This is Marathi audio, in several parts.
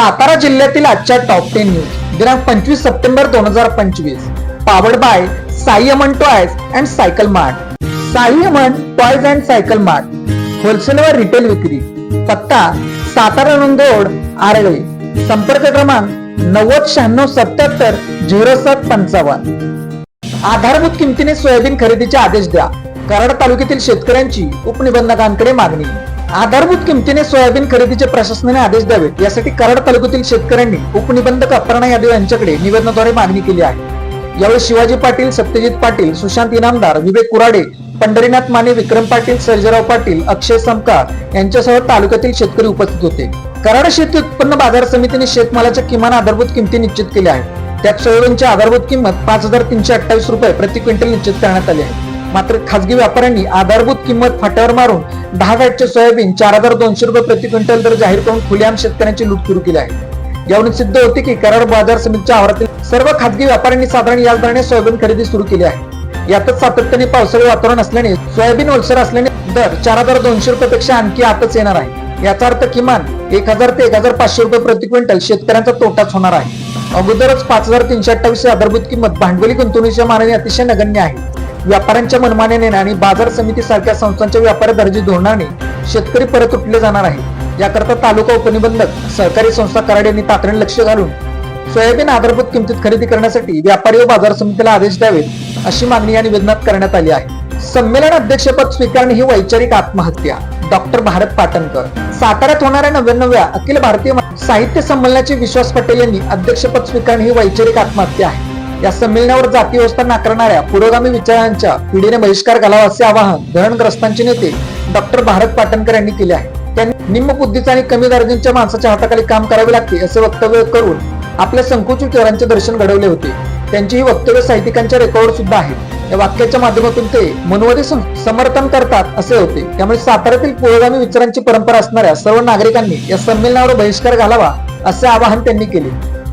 सातारा जिल्ह्यातील आजच्या टॉप टेन न्यूज दिनांक पंचवीस सप्टेंबर दोन हजार पंचवीस. Powered by Sai Aman toys and cycle mart. Sai Aman toys and cycle mart. Wholesale व रिटेल विक्री. पत्ता सातारा नंदोड आरळे. संपर्क क्रमांक नव्वद शहाण्णव सत्याहत्तर झिरो सात पंचावन्न. आधारभूत किमतीने सोयाबीन खरेदीचे आदेश द्या. कराड तालुक्यातील शेतकऱ्यांची उपनिबंधकांकडे मागणी. आधारभूत किमतीने सोयाबीन खरेदीचे प्रशासनाने आदेश द्यावेत. यासाठी कराड तालुक्यातील शेतकऱ्यांनी उपनिबंधक अपर्णा यादव यांच्याकडे निवेदनाद्वारे मागणी केली आहे. यावेळी शिवाजी पाटील सत्यजित पाटील सुशांत इनामदार विवेक कुराडे पंढरीनाथ माने विक्रम पाटील सर्जराव पाटील अक्षय समकार यांच्यासह तालुक्यातील शेतकरी उपस्थित होते. कराड शेती उत्पन्न बाजार समितीने शेतमालाच्या किमान आधारभूत किमती निश्चित केल्या आहेत. त्यात सोयाबीनची आधारभूत किंमत पाच हजार तीनशे अठ्ठावीस रुपये प्रति क्विंटल निश्चित करण्यात आली आहे. मात्र खासगी व्यापाऱ्यांनी आधारभूत किंमत फाट्यावर मारून दहा गॅटचे सोयाबीन चार हजार दोनशे रुपये प्रति क्विंटल दर जाहीर करून खुलेआम शेतकऱ्यांची लूट सुरू केली आहे. यावरून सिद्ध होते की कराड बाजार समितीच्या आवारातील सर्व खासगी व्यापाऱ्यांनी साधारण याच दराने सोयाबीन खरेदी सुरू केली आहे. यातच सातत्याने पावसाळी वातावरण असल्याने सोयाबीन ओलसर असल्याने दर चार हजार दोनशे रुपयापेक्षा आणखी आतच येणार आहे. याचा अर्थ किमान एक हजार ते एक हजार पाचशे रुपये प्रति क्विंटल शेतकऱ्यांचा तोटाच होणार आहे. अगोदरच पाच हजार तीनशे अठ्ठावीस आधारभूत किंमत भांडवली गुंतवणुकीच्या मानाने अतिशय नगण्य आहे. व्यापाऱ्यांच्या मनमान्याने आणि बाजार समिती सारख्या संस्थांच्या व्यापारी दर्जी धोरणाने शेतकरी परत उठले जाणार आहे याकरता तालुका उपनिबंधक सहकारी संस्था कराड यांनी तातडीने लक्ष घालून सोयाबीन आधारभूत किमतीत खरेदी करण्यासाठी व्यापारी व बाजार समितीला आदेश द्यावेत अशी मागणी या निवेदनात करण्यात आली आहे. संमेलन अध्यक्षपद स्वीकारणे ही वैचारिक आत्महत्या. डॉक्टर भारत पाटणकर. साताऱ्यात होणाऱ्या नव्याण्णव्या अखिल भारतीय साहित्य संमेलनाचे विश्वास पटेल यांनी अध्यक्षपद स्वीकारणे ही वैचारिक आत्महत्या आहे. या संमेलनावर जाती व्यवस्था नाकारणाऱ्या पुरोगामी विचारांच्या पिढीने बहिष्कार घालावा असे आवाहन धरणग्रस्तांचे नेते डॉक्टर भारत पाटणकर यांनी केले आहे. त्यांनी निम्न बुद्धीचा आणि कमी दर्जांच्या माणसाच्या हाताखाली काम करावे लागते असे वक्तव्य करून आपल्या संकुचित विचारांचे दर्शन घडवले होते. त्यांची ही वक्तव्य साहित्यिकांच्या रेकॉर्ड सुद्धा आहेत या वाक्याच्या माध्यमातून ते मनोवादी समर्थन करतात असे होते. त्यामुळे साताऱ्यातील पुरोगामी विचारांची परंपरा असणाऱ्या सर्व नागरिकांनी या संमेलनावर बहिष्कार घालावा असे आवाहन त्यांनी केले.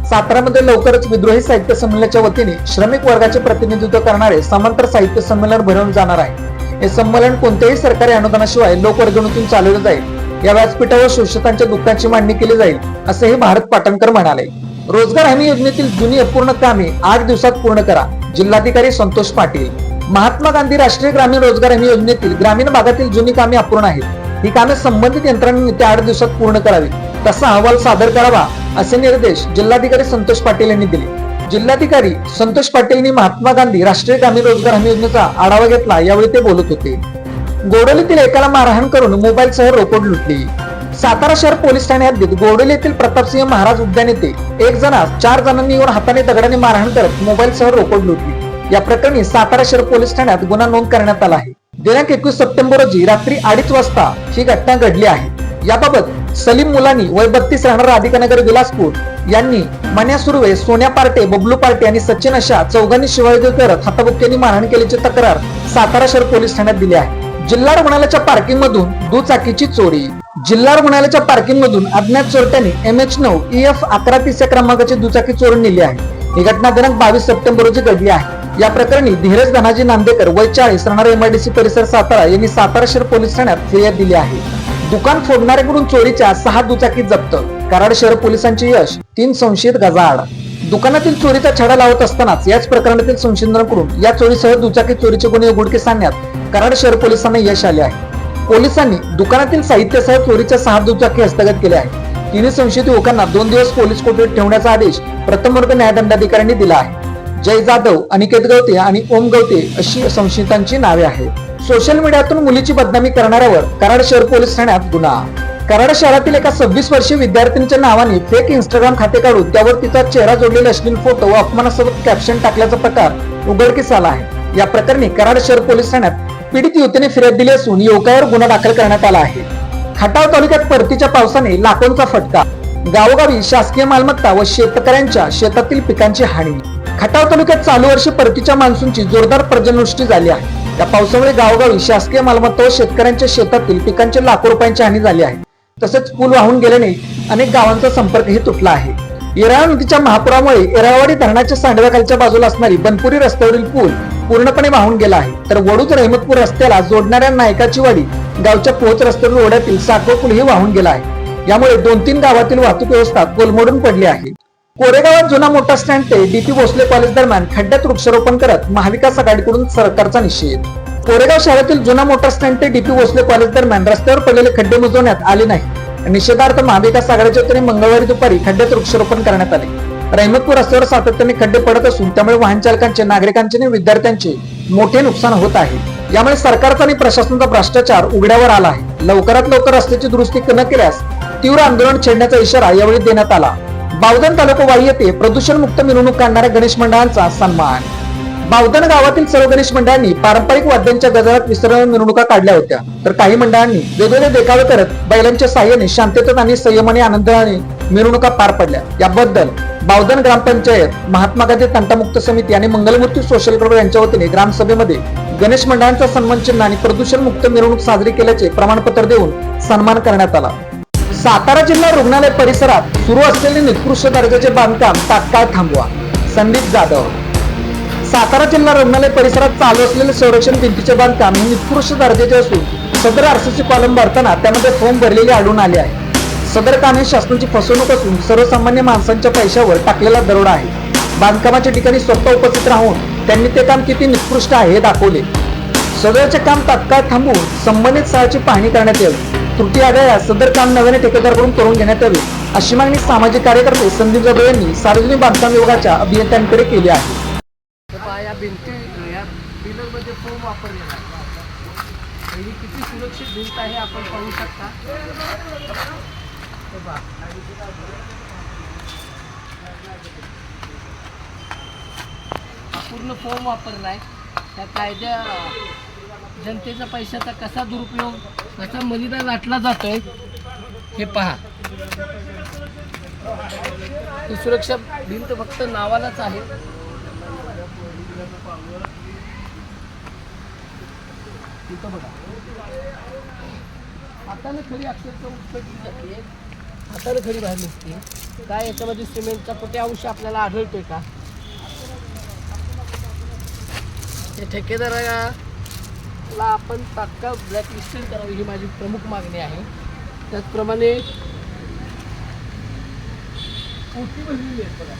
सातारामध्ये लवकरच विद्रोही साहित्य संमेलनाच्या वतीने श्रमिक वर्गाचे प्रतिनिधित्व करणारे समांतर साहित्य संमेलन भरवून जाणार आहे. हे संमेलन कोणत्याही सरकारी अनुदानाशिवाय लोकवर्गणीतून चालवले जाईल. या व्यासपीठावर शोषितांच्या दुःखाची मांडणी केली जाईल असेही भारत पाटणकर म्हणाले. रोजगार हमी योजनेतील जुनी अपूर्ण कामे आठ दिवसात पूर्ण करा जिल्हाधिकारी संतोष पाटील. महात्मा गांधी राष्ट्रीय ग्रामीण रोजगार हमी योजनेतील ग्रामीण भागातील जुनी कामे अपूर्ण आहेत. ही कामे संबंधित यंत्रणांनी येत्या आठ दिवसात पूर्ण करावी तसा अहवाल सादर करावा असे निर्देश जिल्हाधिकारी संतोष पाटील यांनी दिले. जिल्हाधिकारी संतोष पाटील यांनी महात्मा गांधी राष्ट्रीय ग्रामीण रोजगार हमी योजनेचा आढावा घेतला यावेळी ते बोलत होते. गोडोलीतील एकाला मारहाण करून मोबाईल सह रोकड लुटली. सातारा शहर पोलीस ठाणे हद्दीत गोडोली येथील प्रतापसिंह महाराज उद्यान येथे एक जणास चार जणांनी येऊन हाताने दगडाने मारहाण करत मोबाईल सह रोकड लुटली. या प्रकरणी सातारा शहर पोलीस ठाण्यात गुन्हा नोंद करण्यात आला आहे. दिनांक एकवीस सप्टेंबर रोजी रात्री अडीच वाजता ही घटना घडली आहे. याबाबत सलीम मुलानी वय बत्तीस राहणार राधिकानगर विलासपूर यांनी मन्या सुर्वे सोन्या पार्टे बबलू पार्टे आणि सचिन अशा चौघांनी शिवाजी करत हाताबुक्क्यांनी मारहाण केल्याची तक्रार सातारा शहर पोलीस ठाण्यात दिली आहे. जिल्हा रुग्णालयाच्या पार्किंग मधून दुचाकीची चोरी. जिल्हा रुग्णालयाच्या पार्किंग मधून अज्ञात चोरट्यांनी एम एच नऊ ई एफ अकरा तिसऱ्या क्रमांकाची दुचाकी चोरून नेली आहे. ही घटना दिनांक बावीस सप्टेंबर रोजी घडली आहे. या प्रकरणी धीरज धनाजी नांदेकर वय चाळीस राहणार एमआयडीसी परिसर सातारा यांनी सातारा शहर पोलीस ठाण्यात फिर्याद दिली आहे. दुकान फोडणाऱ्याकडून चोरीच्या सहा दुचाकी जप्त कराड शहर पोलिसांचे यश तीन संशयित गजाआड. दुकानातील चोरीचा छडा लावत असतानाच याच प्रकरणातील संशोधनाकडून या चोरीसह दुचाकी चोरीचे गुन्हे उघडकीस आणण्यात कराड शहर पोलिसांना यश आले आहे. पोलिसांनी दुकानातील साहित्यासह चोरीच्या सहा दुचाकी हस्तगत केल्या आहेत. तिन्ही संशयित युवकांना दोन दिवस पोलीस कोठडीत ठेवण्याचा आदेश प्रथम वर्ग न्यायदंडाधिकाऱ्यांनी दिला आहे. जय जाधव अनिकेत गवते आणि ओम गवते अशी संशयितांची नावे आहेत. सोशल मीडियातून मुलीची बदनामी करणाऱ्यावर कराड शहर पोलीस ठाण्यात गुन्हा. कराड शहरातील एका सव्वीस वर्षीय विद्यार्थिनीच्या नावाने फेक इंस्टाग्राम खाते काढून त्यावर तिचा चेहरा जोडलेले अश्लील फोटो व अपमानासोबत कॅप्शन टाकल्याचा प्रकार उघडकीस आला आहे. या प्रकरणी कराड शहर पोलीस ठाण्यात पीडित युवतीने फिर्याद दिली असून युवकावर गुन्हा दाखल करण्यात आला आहे. खटाव तालुक्यात परतीच्या पावसाने लाखोंचा फटका. गावोगावी शासकीय मालमत्ता व शेतकऱ्यांच्या शेतातील पिकांची हानी. खटाव तालुक्यात चालू वर्षी परतीच्या मान्सूनची जोरदार पर्जनवृष्टी झाली आहे. या पावसामुळे गावोगावी शासकीय मालमत्ता व शेतकऱ्यांच्या शेतातील पिकांची लाखो रुपयांची हानी झाली आहे. तसेच पूल वाहून गेल्याने अनेक गावांचा संपर्कही तुटला आहे. येराळा नदीच्या महापुरामुळे येराळवाडी धरणाच्या सांडव्याखालच्या बाजूला असणारी बनपुरी रस्त्यावरील पूल पूर्णपणे वाहून गेला आहे. तर वडूज रहमतपूर रस्त्याला जोडणाऱ्या नायकाची वाडी गावच्या पोहोच रस्त्यावरील ओढ्यातील साखर पूलही वाहून गेला आहे. यामुळे दोन तीन गावातील वाहतूक व्यवस्था कोलमडून पडली आहे. कोरेगावात जुना मोठा स्टँड ते डीपी भोसले कॉलेज दरम्यान खड्ड्यात वृक्षारोपण करत महाविकास आघाडीकडून सरकारचा निषेध. कोरेगाव शहरातील जुना मोठा स्टँड ते डीपी भोसले कॉलेज दरम्यान रस्त्यावर पडलेले खड्डे बुजवण्यात आले नाही. निषेधार्थ महाविकास आघाडीच्या वतीने मंगळवारी दुपारी खड्ड्यात वृक्षारोपण करण्यात आले. रहिमतपूर रस्त्यावर सातत्याने खड्डे पडत असून त्यामुळे वाहन चालकांचे नागरिकांचे आणि विद्यार्थ्यांचे मोठे नुकसान होत आहे. यामुळे सरकारचा आणि प्रशासनाचा भ्रष्टाचार उघड्यावर आला आहे. लवकरात लवकर रस्त्याची दुरुस्ती न केल्यास तीव्र आंदोलन छेडण्याचा इशारा यावेळी देण्यात आला. बावधन तालुका वाई येथे प्रदूषण मुक्त मिरवणूक काढणाऱ्या गणेश मंडळांचा सन्मान. बावधन गावातील सर्व गणेश मंडळांनी पारंपरिक वाद्यांच्या गजरात विसर्जन मिरवणुका काढल्या होत्या. तर काही मंडळांनी वेगवेगळे देखावे करत बैलांच्या साह्याने शांततेत आणि संयमाने आनंदाने मिरवणुका पार पडल्या. याबद्दल बावधन ग्रामपंचायत महात्मा गांधी तंटामुक्त समिती आणि मंगलमूर्ती सोशल क्लब यांच्या वतीने ग्रामसभेमध्ये गणेश मंडळांचा सन्मान चिन्ह आणि प्रदूषण मुक्त मिरवणूक साजरी केल्याचे प्रमाणपत्र देऊन सन्मान करण्यात आला. सातारा जिल्हा रुग्णालय परिसरात सुरू असलेले निकृष्ट दर्जाचे बांधकाम तात्काळ थांबवा. संदीप जाधव. सातारा जिल्हा रुग्णालय परिसरात चालू असलेले संरक्षण भिंतीचे बांधकाम हे निकृष्ट दर्जाचे असून सदर आरसीसी कॉलम भरताना त्यामध्ये फोम भरलेले आढळून आले आहे. सदर काम हे शासनाची फसवणूक असून सर्वसामान्य माणसांच्या पैशावर टाकलेला दरोडा आहे. बांधकामाच्या ठिकाणी स्वतः उपस्थित राहून त्यांनी ते काम किती निकृष्ट आहे हे दाखवले. सदरचे काम तात्काळ थांबवून संबंधित स्थळाची पाहणी करण्यात यावी. त्रुटी आढळल्यास सदर काम नव्याने ठेकेदारकडून करून घेण्यात यावे अशी मागणी सामाजिक कार्यकर्ते संदीप जाधव यांनी सार्वजनिक बांधकाम विभागाच्या अभियंत्यांकडे केली आहे. या भिंती या पिलरमध्ये फोम वापरलेला आहे. ही किती सुरक्षित भिंत आहे आपण पाहू शकता. पूर्ण फोम वापरला आहे. त्या कायद्या जनतेचा पैशाचा कसा दुरुपयोग कसा मलिदा लाटला जातोय हे पहा. ही सुरक्षा भिंत फक्त नावालाच आहे. बघा. हाताने खरी अक्षरशः उपटली जाते. हाताने खरी बाहेर निघते. काय याच्यामध्ये सिमेंटचा कुठे अंश आपल्याला आढळतोय का? हे ठेकेदाराला आपण तात्काळ ब्लॅकलिस्टेड करावी ही माझी प्रमुख मागणी आहे. त्याचप्रमाणे ओटी भरलेली आहेत बघा.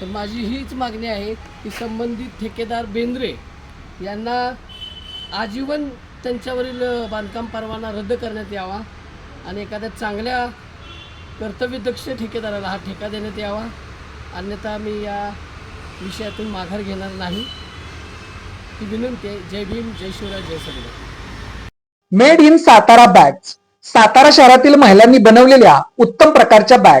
तर माझी हीच मागणी आहे की संबंधित ठेकेदार बेंद्रे यांना आजीवन त्यांच्यावरील बांधकाम परवाना रद्द करण्यात यावा आणि एखाद्या चांगल्या कर्तव्यदक्ष ठेकेदाराला हा ठेका देण्यात यावा. अन्यथा मी या विषयातून माघार घेणार नाही. ही विनंती आहे. जय भीम जय शिवराय जय सगळे. Made in Satara bags. Satara शहरातील महिलांनी बनवलेल्या उत्तम प्रकारच्या बॅग.